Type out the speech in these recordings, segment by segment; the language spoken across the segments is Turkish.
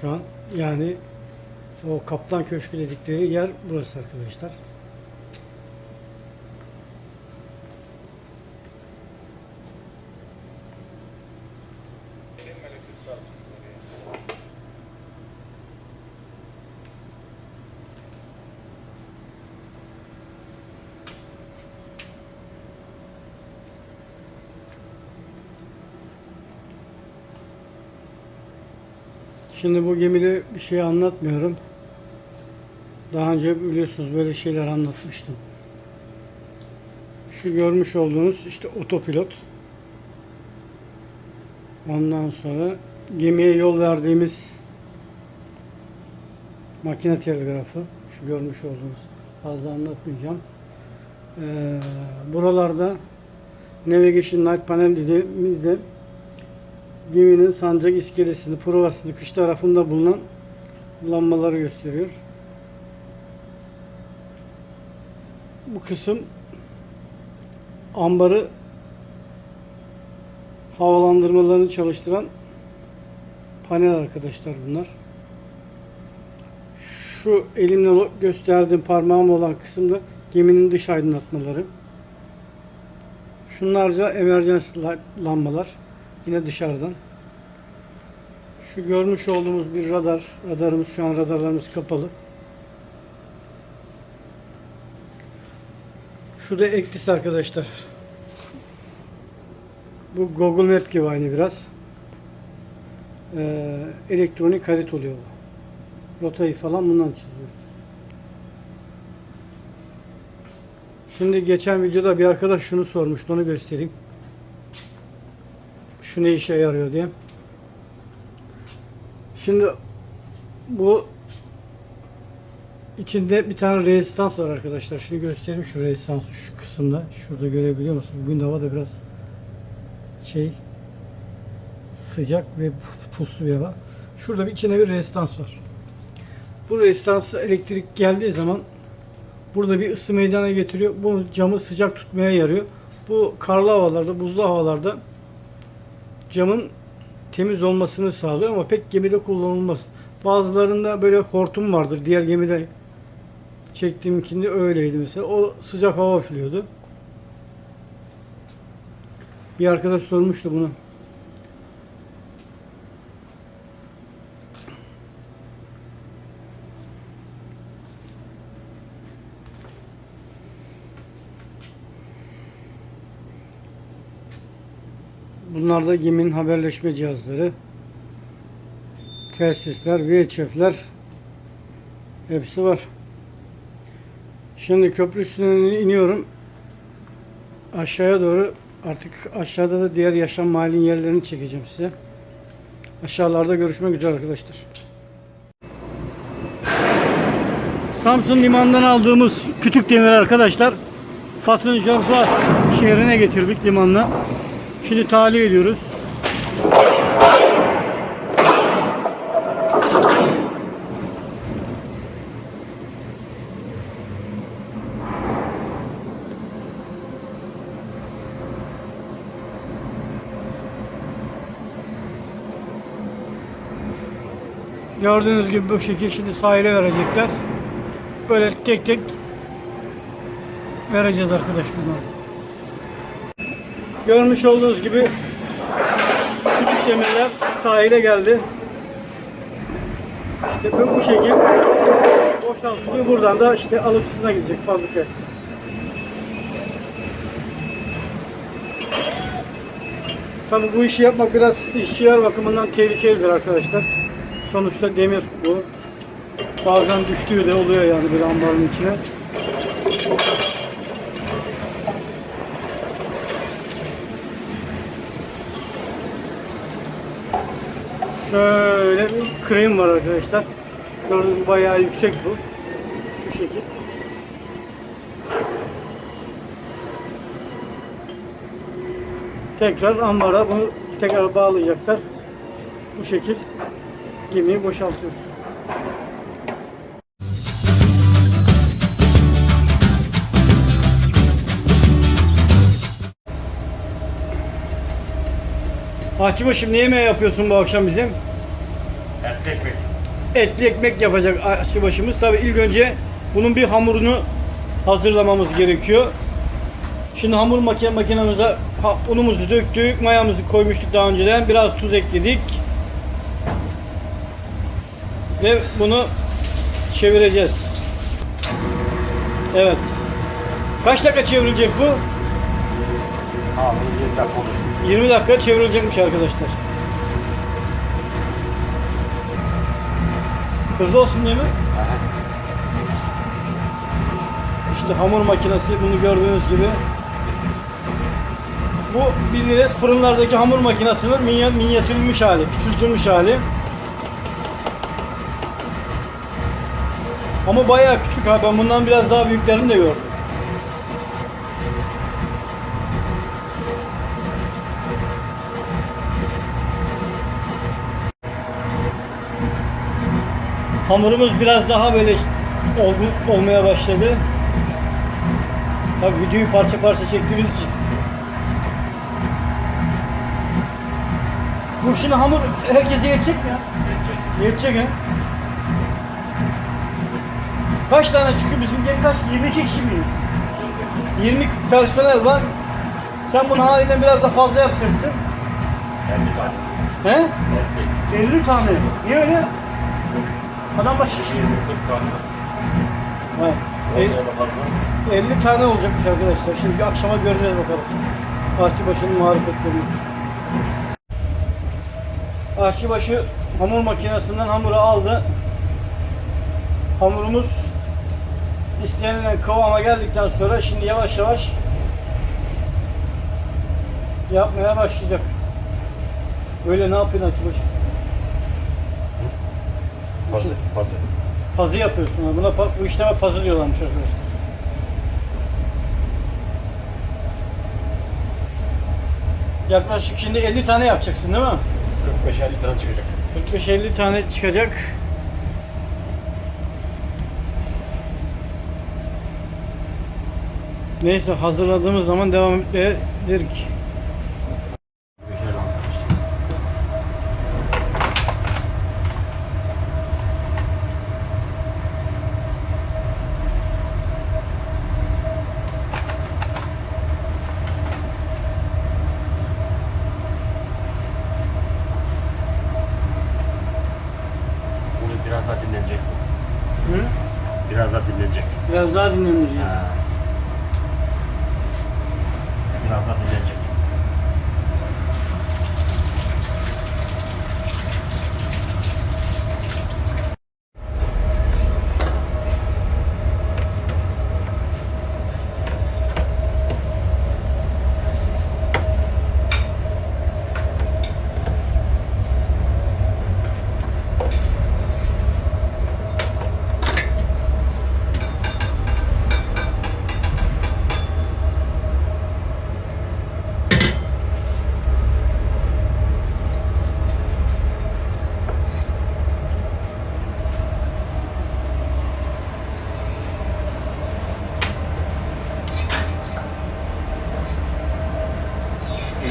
Şu an yani o Kaplan Köşkü dedikleri yer burası arkadaşlar. Şimdi bu gemide bir şey anlatmıyorum. Daha önce biliyorsunuz böyle şeyler anlatmıştım. Şu görmüş olduğunuz işte otopilot. Ondan sonra gemiye yol verdiğimiz makine telgrafı. Şu görmüş olduğunuz fazla anlatmayacağım. Ee, buralarda Navigation Light Panel dediğimizde geminin sancak iskelesini, provasını kış tarafında bulunan lambaları gösteriyor. Bu kısım ambarı havalandırmalarını çalıştıran panel arkadaşlar bunlar. Şu elimle gösterdiğim parmağım olan kısımda geminin dış aydınlatmaları. Şunlarca emergency lambalar. Yine dışarıdan. Şu görmüş olduğumuz bir radar. Radarımız şu an radarlarımız kapalı. Şu da Ektis arkadaşlar. Bu Google Map gibi aynı biraz. Ee, elektronik harita oluyor bu. Rotayı falan bundan çiziyoruz. Şimdi geçen videoda bir arkadaş şunu sormuştu onu göstereyim. Şu ne işe yarıyor diye. Şimdi bu içinde bir tane rezistans var arkadaşlar. Şunu göstereyim şu rezistansı şu kısımda. Şurada görebiliyor musunuz? Bugün hava da biraz şey sıcak ve puslu bir hava. Şurada bir içine bir rezistans var. Bu rezistansı elektrik geldiği zaman burada bir ısı meydana getiriyor. Bu camı sıcak tutmaya yarıyor. Bu karlı havalarda, buzlu havalarda camın temiz olmasını sağlıyor ama pek gemide kullanılmaz. Bazılarında böyle hortum vardır. Diğer gemide çektiğimkinde öyleydi mesela. O sıcak hava üflüyordu. Bir arkadaş sormuştu bunu. Bunlar da geminin haberleşme cihazları. Tesisler, VHF'ler hepsi var. Şimdi köprü üstüne iniyorum. Aşağıya doğru Artık aşağıda da diğer yaşam mahallenin yerlerini çekeceğim size. Aşağılarda görüşmek üzere arkadaşlar. Samsun limanından aldığımız kütük demir arkadaşlar. Fas'ın Jorfas şehrine getirdik limanla. Şimdi tahliye ediyoruz. Gördüğünüz gibi bu şekilde şimdi sahile verecekler. Böyle tek tek vereceğiz arkadaşlar. Görmüş olduğunuz gibi küçük demirler sahile geldi. İşte bu, bu şekil boşaltılıyor. Buradan da işte alıcısına gidecek fabrika. Tabi bu işi yapmak biraz işçiler bakımından tehlikelidir arkadaşlar. Sonuçta demir bu. Bazen düştüğü de oluyor yani bir ambarın içine. Şöyle bir krem var arkadaşlar. Gördüğünüz gibi bayağı yüksek bu. Şu şekil. Tekrar ambara bunu tekrar bağlayacaklar. Bu şekil gemiyi boşaltıyoruz. Ahçıbaşım ne yemeği yapıyorsun bu akşam bizim? Etli ekmek. Etli ekmek yapacak aşçıbaşımız. Tabi ilk önce bunun bir hamurunu hazırlamamız gerekiyor. Şimdi hamur makine makinemize unumuzu döktük, mayamızı koymuştuk daha önceden. Biraz tuz ekledik. Ve bunu çevireceğiz. Evet. Kaç dakika çevrilecek bu? Abi 20 dakika olur. 20 dakika çevrilecekmiş arkadaşlar. Hızlı olsun değil mi? Aha. İşte hamur makinesi bunu gördüğünüz gibi. Bu bildiğiniz fırınlardaki hamur makinesinin minya- minyatürlenmiş hali, küçültülmüş hali. Ama bayağı küçük ha. Ben bundan biraz daha büyüklerini de gördüm. Hamurumuz biraz daha böyle olgu- olmaya başladı. Tabii videoyu parça parça çektiğimiz için. Bu şimdi hamur herkese yetecek mi ya? Yetecek ha. Kaç tane çünkü bizim gel kaç? 22 kişi miyiz? 20 personel var. Sen bunu halinden biraz da fazla yapacaksın. 50 tane. He? 50. 50 tane. Niye öyle? Adam başı 20 40 tane. Evet. E- Ortaya bakalım. 50 tane olacakmış arkadaşlar. Şimdi akşama göreceğiz bakalım. Ahçıbaşı'nın marifetlerini. Ahçıbaşı hamur makinesinden hamuru aldı. Hamurumuz istenilen kıvama geldikten sonra şimdi yavaş yavaş yapmaya başlayacak. Böyle ne yapıyorsun Ahçıbaşı? Pazı. Pazı. Pazı yapıyorsun. Buna bu işleme pazı diyorlarmış arkadaşlar. Yaklaşık şimdi 50 tane yapacaksın değil mi? 45-50 tane çıkacak. 45-50 tane çıkacak. Neyse hazırladığımız zaman devam etmeyedik. Güzel olmuş. Bunu biraz daha dinlenecek bu. Hı? Biraz daha dinlenecek. Biraz daha dinlendireceğiz. Ha. Biraz daha dinlenecek.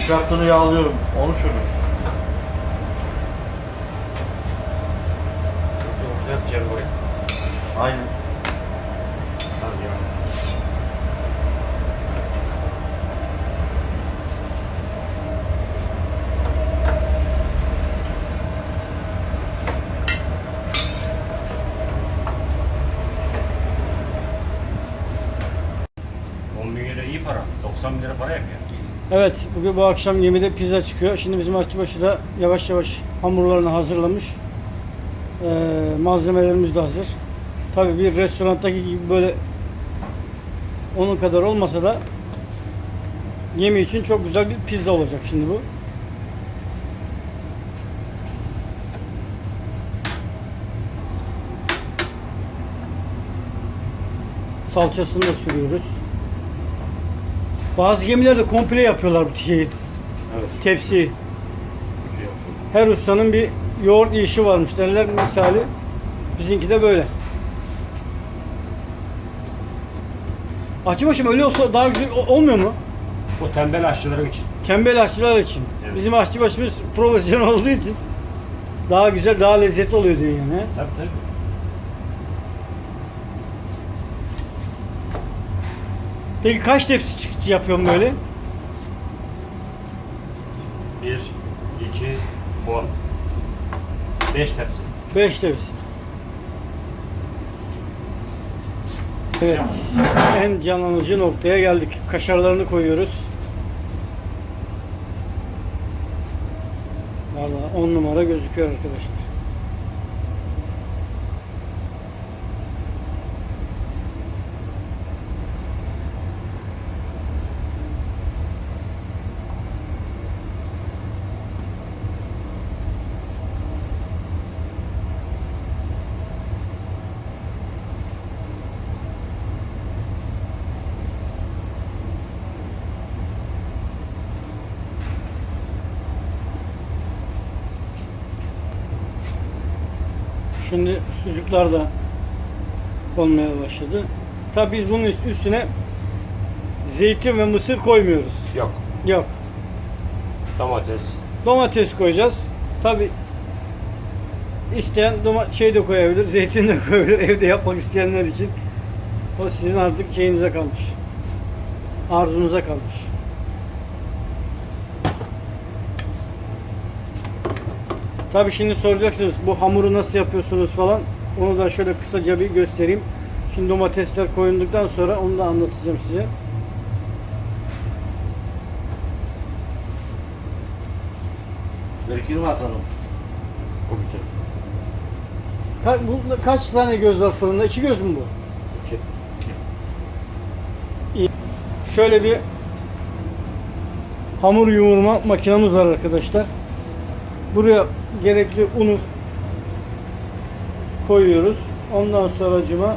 Hattını yağlıyorum. Onu şurada. Orada yapacağım oraya. Aynen. Tamam ya. On bin lira iyi para. 90 bin lira para yapıyor. Evet, bugün bu akşam gemide pizza çıkıyor. Şimdi bizim aşçıbaşı da yavaş yavaş hamurlarını hazırlamış. Ee, malzemelerimiz de hazır. Tabii bir restorandaki gibi böyle onun kadar olmasa da yemi için çok güzel bir pizza olacak şimdi bu. Salçasını da sürüyoruz. Bazı gemilerde komple yapıyorlar bu şeyi, Evet. tepsiyi. Her ustanın bir yoğurt işi varmış derler misali. Bizimki de böyle. Açıbaşım öyle olsa daha güzel olmuyor mu? O tembel aşçıların için. Tembel aşçılar için. Evet. Bizim aşçıbaşımız profesyonel olduğu için daha güzel, daha lezzetli oluyor diyor yani. Tabii tabii. Peki kaç tepsi yapıyorsun böyle? Bir, iki, on. Beş tepsi. 5 tepsi. Evet. En can alıcı noktaya geldik. Kaşarlarını koyuyoruz. Vallahi 10 numara gözüküyor arkadaşlar. Şimdi sucuklar da konmaya başladı. Tabi biz bunun üst- üstüne zeytin ve mısır koymuyoruz. Yok. Yok. Domates. Domates koyacağız. Tabi isteyen doma şey de koyabilir, zeytin de koyabilir evde yapmak isteyenler için. O sizin artık şeyinize kalmış. Arzunuza kalmış. Tabi şimdi soracaksınız bu hamuru nasıl yapıyorsunuz falan. Onu da şöyle kısaca bir göstereyim. Şimdi domatesler koyulduktan sonra onu da anlatacağım size. Belki mi atalım? Bütün. Ka- bu, kaç tane göz var fırında? İki göz mü bu? İki. Şöyle bir hamur yoğurma makinamız var arkadaşlar. Buraya gerekli unu koyuyoruz. Ondan sonra cıma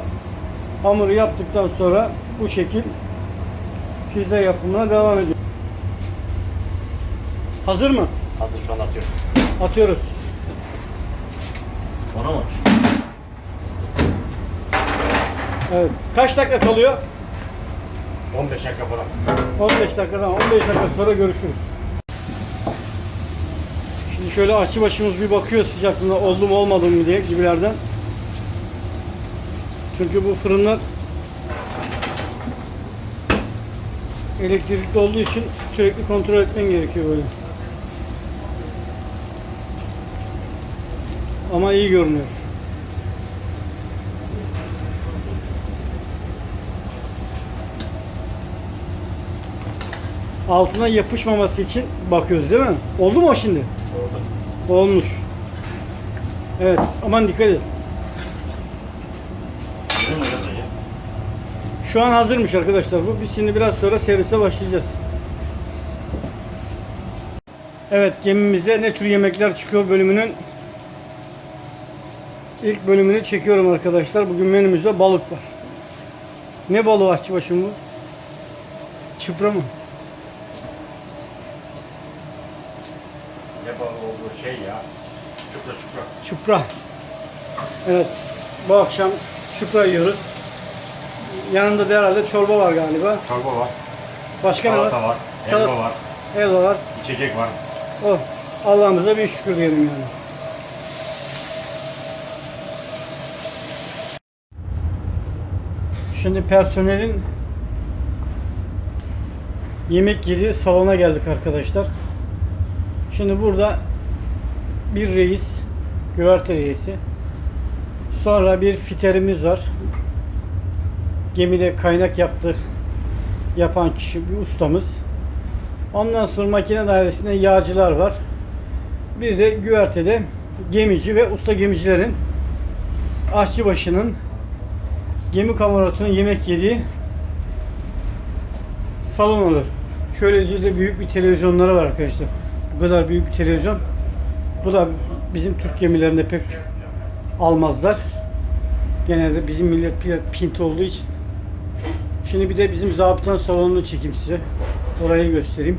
hamuru yaptıktan sonra bu şekil pizza yapımına devam ediyor. Hazır mı? Hazır şu an atıyoruz. Atıyoruz. Ona mı? Evet. Kaç dakika kalıyor? 15 dakika falan. 15 dakikadan 15 dakika sonra görüşürüz. Şöyle açı başımız bir bakıyor sıcaklığına oldu mu olmadı mı diye gibilerden. Çünkü bu fırınlar elektrikli olduğu için sürekli kontrol etmen gerekiyor böyle. Ama iyi görünüyor. Altına yapışmaması için bakıyoruz değil mi? Oldu mu o şimdi? Olmuş. Evet aman dikkat mi? Şu an hazırmış arkadaşlar bu. Biz şimdi biraz sonra servise başlayacağız. Evet gemimizde ne tür yemekler çıkıyor bölümünün ilk bölümünü çekiyorum arkadaşlar. Bugün menümüzde balık var. Ne balığı aşçıbaşım bu? Çıpra mı? Ne balığı olduğu şey ya. Çupra. Evet. Bu akşam çupra yiyoruz. Yanında da herhalde çorba var galiba. Çorba var. Başka ne var? Salata var. Salat- Elma var. Elolar. İçecek var. Oh, Allah'ımıza bir şükür diyelim yani. Şimdi personelin yemek yediği salona geldik arkadaşlar. Şimdi burada bir reis, güverte reisi. Sonra bir fiterimiz var. Gemide kaynak yaptı yapan kişi bir ustamız. Ondan sonra makine dairesinde yağcılar var. Bir de güvertede gemici ve usta gemicilerin aşçıbaşının gemi kamarotunun yemek yediği salon olur. Şöylece de büyük bir televizyonları var arkadaşlar. Bu kadar büyük bir televizyon. Bu da bizim Türk gemilerinde pek almazlar. Genelde bizim millet pi- pint olduğu için. Şimdi bir de bizim zabıtanın salonunu çekeyim size. Orayı göstereyim.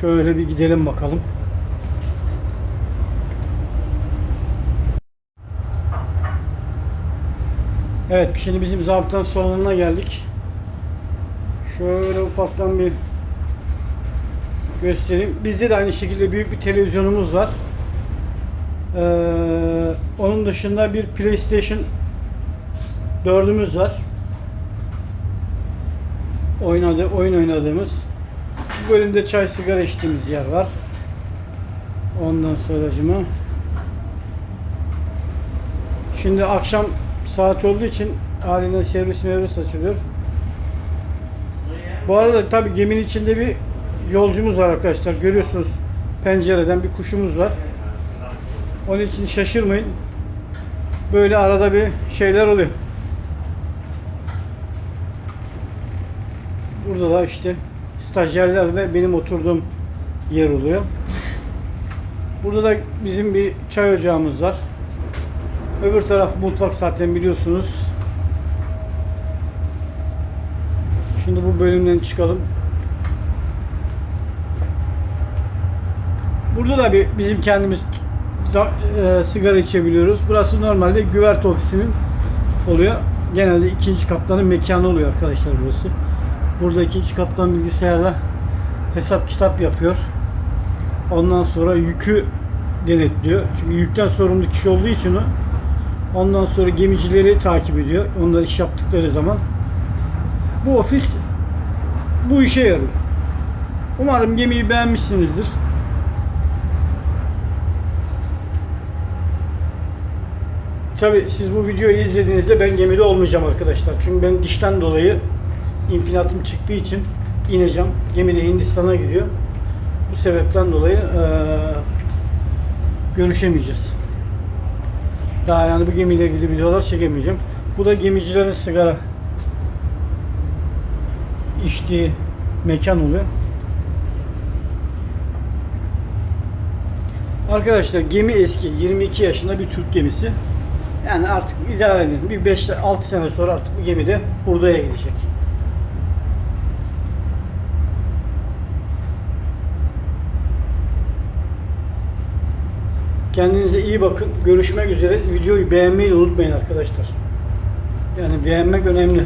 Şöyle bir gidelim bakalım. Evet şimdi bizim zabıtanın salonuna geldik. Şöyle ufaktan bir göstereyim. Bizde de aynı şekilde büyük bir televizyonumuz var. Ee, onun dışında bir PlayStation 4'ümüz var. Oynadı, oyun oynadığımız. Bu bölümde çay sigara içtiğimiz yer var. Ondan sonracıma Şimdi akşam saat olduğu için halinden servis mevris açılıyor. Bu arada tabi geminin içinde bir yolcumuz var arkadaşlar. Görüyorsunuz pencereden bir kuşumuz var. Onun için şaşırmayın. Böyle arada bir şeyler oluyor. Burada da işte stajyerler ve benim oturduğum yer oluyor. Burada da bizim bir çay ocağımız var. Öbür taraf mutfak zaten biliyorsunuz. Şimdi bu bölümden çıkalım. Burada da bir bizim kendimiz za- e, sigara içebiliyoruz. Burası normalde güverte ofisinin oluyor. Genelde ikinci kaptanın mekanı oluyor arkadaşlar burası. Burada ikinci kaptan bilgisayarda hesap kitap yapıyor. Ondan sonra yükü denetliyor. Çünkü yükten sorumlu kişi olduğu için o. Ondan sonra gemicileri takip ediyor. Onlar iş yaptıkları zaman. Bu ofis bu işe yarıyor. Umarım gemiyi beğenmişsinizdir. Tabi siz bu videoyu izlediğinizde ben gemide olmayacağım arkadaşlar. Çünkü ben dişten dolayı infinatım çıktığı için ineceğim. Gemide Hindistan'a gidiyor. Bu sebepten dolayı eee, görüşemeyeceğiz. Daha yani bu gemiyle ilgili videolar çekemeyeceğim. Bu da gemicilerin sigara içtiği mekan oluyor. Arkadaşlar gemi eski. 22 yaşında bir Türk gemisi. Yani artık idare edin. Bir 5-6 sene sonra artık bu gemi de Hurda'ya gidecek. Kendinize iyi bakın. Görüşmek üzere. Videoyu beğenmeyi unutmayın arkadaşlar. Yani beğenmek önemli.